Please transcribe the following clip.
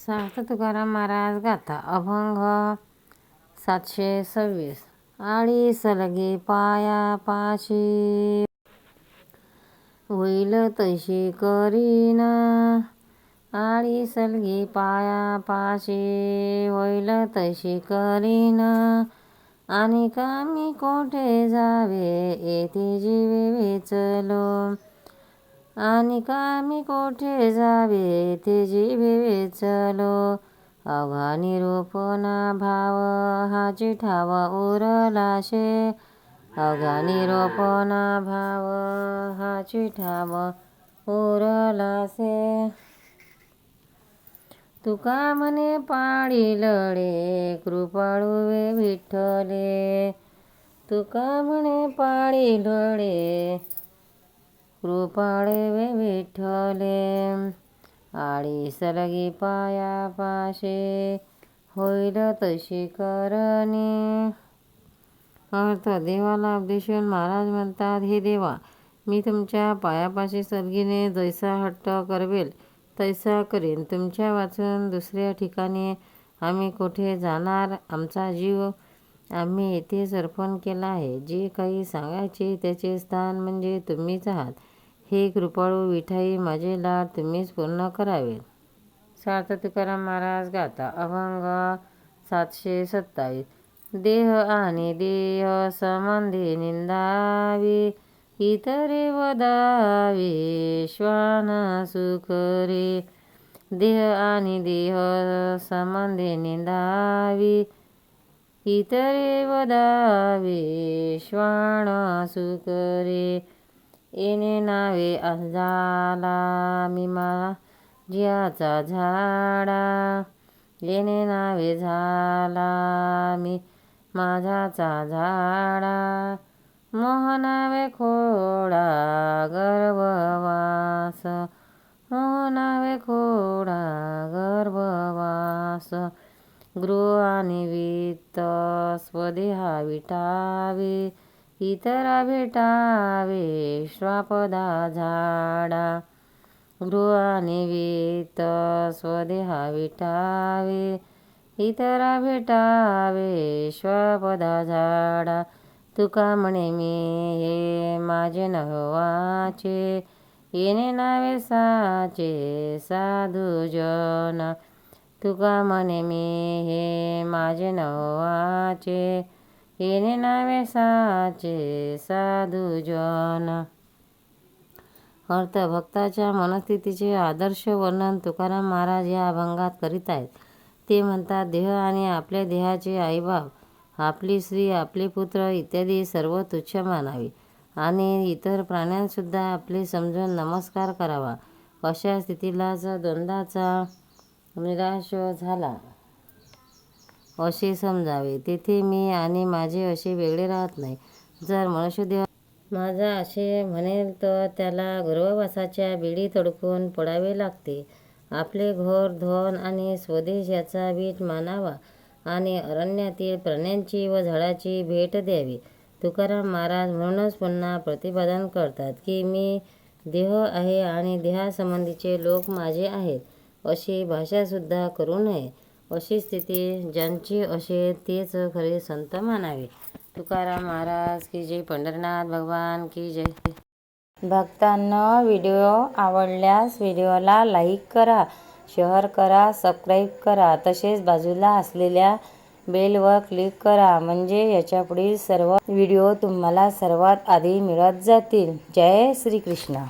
सार्थ तुकाराम महाराज गाथा अभंग सातशे सव्वीस आळी सलगी पाया पाशी होईल तशी करीन आळी सलगी पाया पाशी होईल तशी करीन आणि कामी कोठे जावे येथे जीवे वेचलो. आणि कामी कोठे जावे? ते जीवे वेचलो. अवघा निरोपणा भाव हा चिठावा उरलाशे अवघा निरोपणा भाव हा चिठावा उरलासे तुका म्हणे पाळी लढे? कृपाळू वे विठ्ठले तुका म्हणे पाळी लढे? कृपाळे विठ्ठले. आळी सलगी पाया पाशे होईल तशी करणे. अर्थ देवाला उपदेशून महाराज म्हणतात हे देवा मी तुमच्या पायापाशी सलगीने जैसा हट्ट करवेल तैसा करीन. तुमच्या वाचून दुसऱ्या ठिकाणी आम्ही कुठे जाणार? आमचा जीव आम्ही येथे अर्पण केला आहे. जे काही सांगायचे त्याचे स्थान म्हणजे तुम्हीच आहात. हे कृपाळू विठाई माझे लाड तुम्हीच पूर्ण करावे सार्थ तुकाराम महाराज गाता अभंग सातशे सत्तावीस. देह आणि देह संबंधी निंदावी इतरे वदावी श्वान सुखरे देह आणि देह संबंधी निंदावी इतरे वदावी श्वान सुखरे येणे नावे झाला मी माझ्याचा झाडा येणे नावे झाला मी माझाचा झाडा मोहनावे खोडा गर्भवास मोहनावे खोडा गर्भवास गृह आणि वित्त स्वदेहा विटावे इतरा भेटावे श्वापदा झाडा गृहाने स्वदेहा विटावे इतरा भेटावे श्वापदा झाडा तुका म्हणे मी हे माझे नवाचे येणे नावे साचे साधू जन. तुका म्हणे मी हे माझे नवाचे हिने नावे साचे साधू जन अर्थ भक्ताच्या मनस्थितीचे आदर्श वर्णन तुकाराम महाराज या अभंगात करीत आहेत ते म्हणतात देह आणि आपल्या देहाचे आईबाप आपली स्त्री आपले पुत्र इत्यादी सर्व तुच्छ मानावे आणि इतर प्राण्यांसुद्धा आपले समजून नमस्कार करावा अशा स्थितीलाच द्वंद्वाचा निराश झाला असे समजावे. तेथे मी आणि माझे असे वेगळे राहत नाही. जर मनुष्यदेव माझा असे म्हणेल तर त्याला गर्भवासाच्या बिडी अडकून पडावे लागते. आपले घोर धन आणि स्वदेश याचा बीट मानावा आणि अरण्यातील प्राण्यांची व झाडाची भेट द्यावी. तुकाराम महाराज म्हणूनच पुन्हा प्रतिपादन करतात की मी देह आहे आणि देहासंबंधीचे लोक माझे आहेत. अशी भाषासुद्धा करू नये. अशी स्थिती ज्यांची असे तेच खरे संत मानावे. तुकाराम महाराज की जय पंढरनाथ भगवान की जय. भक्तांना व्हिडिओ आवडल्यास व्हिडिओला लाईक करा शेअर करा सबस्क्राईब करा. तसेच बाजूला असलेल्या बेलवर क्लिक करा म्हणजे याच्यापुढील सर्व व्हिडिओ तुम्हाला सर्वात आधी मिळत जातील. जय श्रीकृष्ण.